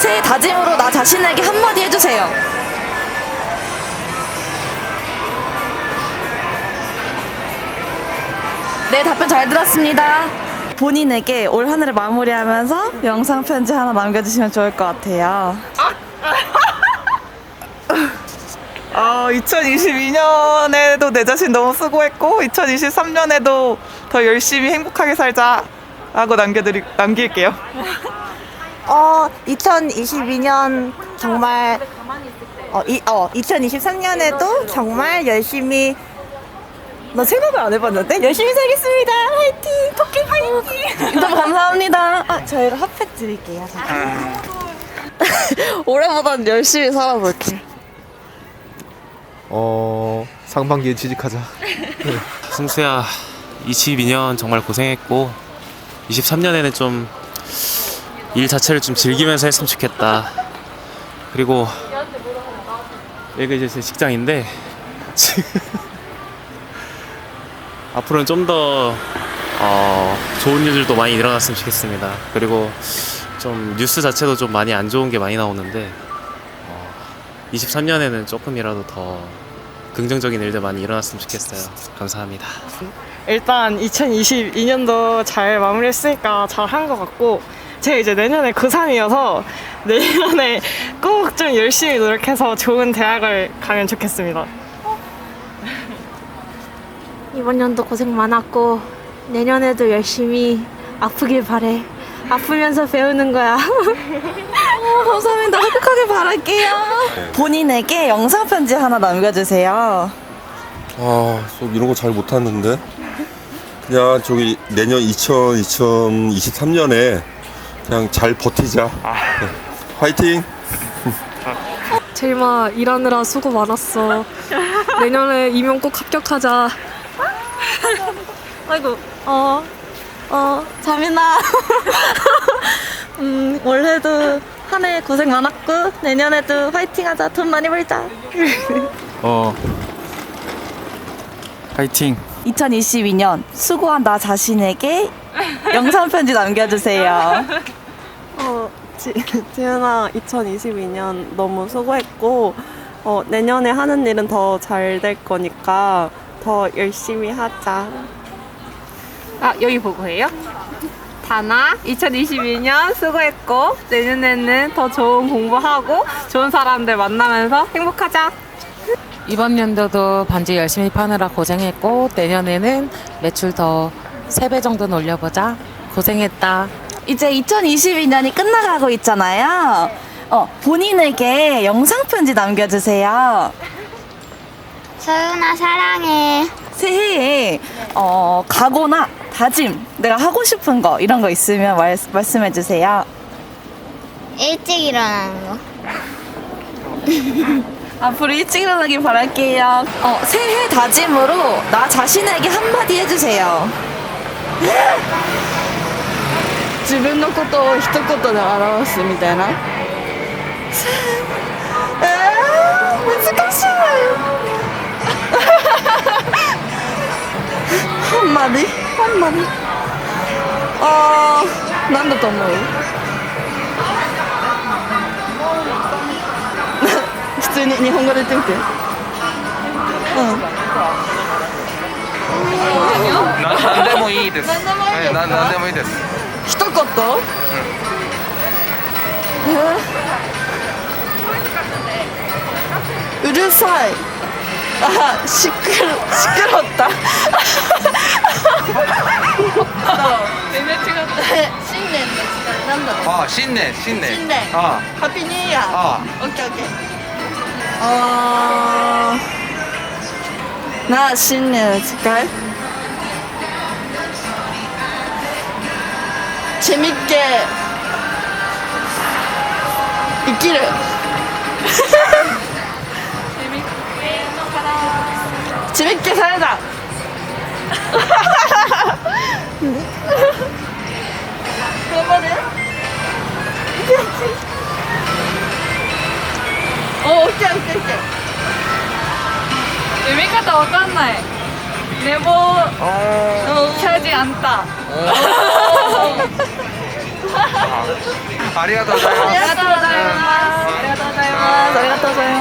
새해 다짐으로 나 자신에게 한마디 해주세요. 네, 답변 잘 들었습니다. 본인에게 올 한 해를 마무리하면서 영상 편지 하나 남겨주시면 좋을 것 같아요. 아, 2022년에도 내 자신 너무 수고했고 2023년에도 더 열심히 행복하게 살자 라고 남겨드리 남길게요. 어, 2022년 정말 어, 이, 어, 2023년에도 정말 열심히 나 생각을 안 해봤는데 열심히 살겠습니다. 화이팅! 토끼 화이팅! 너무 감사합니다. 아, 저희가 핫팩 드릴게요. 올해보단 열심히 살아볼게. 어 상반기에 취직하자. 승수야 22년 정말 고생했고 23년에는 좀 일 자체를 좀 즐기면서 했으면 좋겠다. 그리고 여기가 이제 제 직장인데 앞으로는 좀더 어, 좋은 일들도 많이 일어났으면 좋겠습니다. 그리고 좀 뉴스 자체도 좀 많이 안 좋은 게 많이 나오는데 어, 23년에는 조금이라도 더 긍정적인 일들 많이 일어났으면 좋겠어요. 감사합니다. 일단 2022년도 잘 마무리했으니까 잘 한 것 같고 제가 이제 내년에 고3이어서 내년에 꼭 좀 열심히 노력해서 좋은 대학을 가면 좋겠습니다. 이번 연도 고생 많았고 내년에도 열심히 아프길 바래. 아프면서 배우는 거야. 어, 감사합니다. 행복하게 바랄게요. 본인에게 영상 편지 하나 남겨주세요. 아, 저 이런 거 잘 못하는데. 그냥 저기 내년 2000, 2023년에 그냥 잘 버티자. 네. 화이팅! 제일마 일하느라 수고 많았어. 내년에 임용 꼭 합격하자. 아이고, 어, 어, 자민아. 음, 올해도 한 해 고생 많았고, 내년에도 화이팅 하자. 돈 많이 벌자. 어 파이팅. 2022년 수고한 나 자신에게 영상 편지 남겨주세요. 어, 지, 지은아 2022년 너무 수고했고 어, 내년에 하는 일은 더 잘 될 거니까 더 열심히 하자. 아, 여기 보고 해요? 다나 2022년 수고했고 내년에는 더 좋은 공부하고 좋은 사람들 만나면서 행복하자. 이번 연도도 반지 열심히 파느라 고생했고 내년에는 매출 더 3배 정도는 올려보자. 고생했다. 이제 2022년이 끝나가고 있잖아요. 어, 본인에게 영상 편지 남겨주세요. 서윤아 사랑해. 새해에 어, 각오나 다짐, 내가 하고 싶은 거 이런 거 있으면 말, 말씀해 주세요. 일찍 일어나는 거. 앞으로 일찍 일어나길 바랄게요. 어, 새해 다짐으로 나 자신에게 한마디 해주세요. 自分のことを一言で表すみたいな。えー、難しい。ほんまに？ほんまに？あーなんだと思う？普通に日本語で言ってみて。うん。何でもいいです。何でもいいです。一言、えうるさい。あしっくるしっくろった。全然違った。新年の誓いなんだろう。あ、新年新年。新年。あハッピーニューイヤー。あオッケーオッケー。あー。な新年の誓いセミって生きるちびっけされた頑張れおおきゃおきゃお読み方わかんない寝坊キャジあんたありがとうございます。ありがとうございます。ありがとうございます。ありがとうございます。